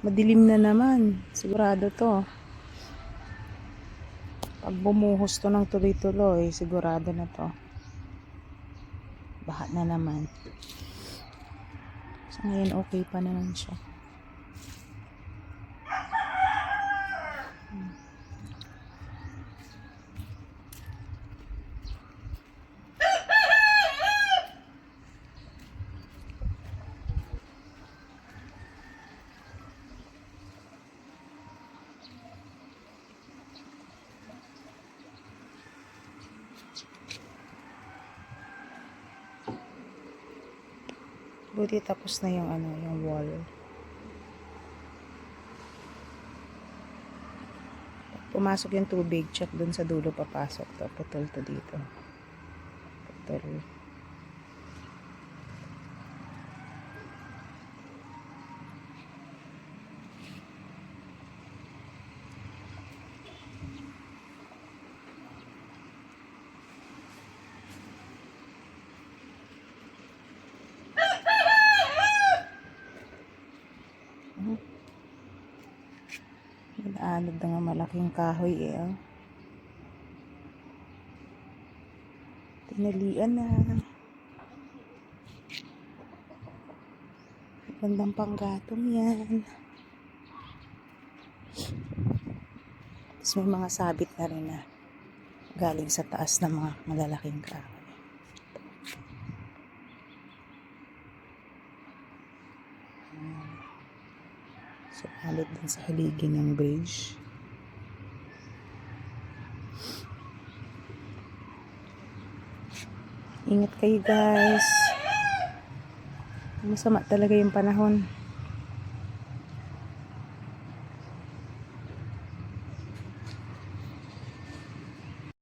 Madilim na naman. Sigurado to. Pag bumuhos to ng tuloy-tuloy, sigurado na to. Baha na naman. So ngayon okay pa naman siya. Buti tapos na yung ano, yung wall. Pumasok yung tubig, check dun sa dulo papasok to. Putol to dito. Putol. Naalog na nga malaking kahoy eh. Oh. Tinalian na. Gandang panggatong yan. Tapos may mga sabit na rin na galing sa taas ng mga malalaking kahoy. So, halit din sa haligi ng bridge. Ingat kayo guys. Masama talaga yung panahon.